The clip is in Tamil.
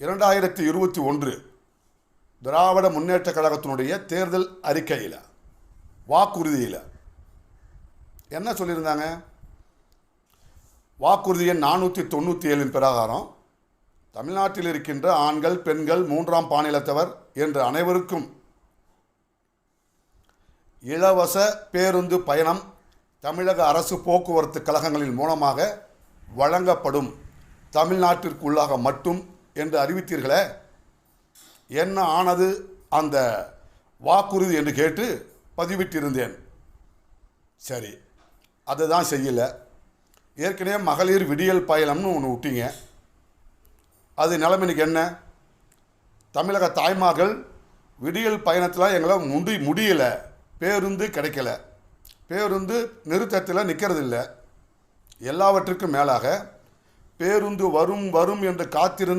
இரண்டாயிரத்தி இருபத்தி ஒன்று திராவிட முன்னேற்ற கழகத்தினுடைய தேர்தல் அறிக்கையில் வாக்குறுதியில் என்ன சொல்லியிருந்தாங்க? வாக்குறுதி எண் நானூற்றி தொண்ணூற்றி ஏழின் பிரகாரம் தமிழ்நாட்டில் இருக்கின்ற ஆண்கள் பெண்கள் மூன்றாம் பாநிலத்தவர் என்று அனைவருக்கும் இலவச பேருந்து பயணம் தமிழக அரசு போக்குவரத்து கழகங்களின் மூலமாக வழங்கப்படும். தமிழ்நாட்டிற்குள்ளாக மட்டும் என்று அறிவித்தீர்களே? என்ன ஆனது அந்த வாக்குறுதி என்று கேட்டு பதிவிட்டிருந்தேன். சரி அதை தான் செய்யலை. ஏற்கனவே மகளிர் விடியல் பயணம்னு ஒன்று விட்டீங்க. அது நிலைமைக்கு என்ன? தமிழக தாய்மார்கள் விடியல் பயணத்தில் எங்களை முடி முடியலை. பேருந்து கிடைக்கல. பேருந்து நிறுத்தத்தில் நிற்கிறதில்ல எல்லாவற்றுக்கும் மேலாக பேருந்து வரும் வரும் என்று காத்திருந்து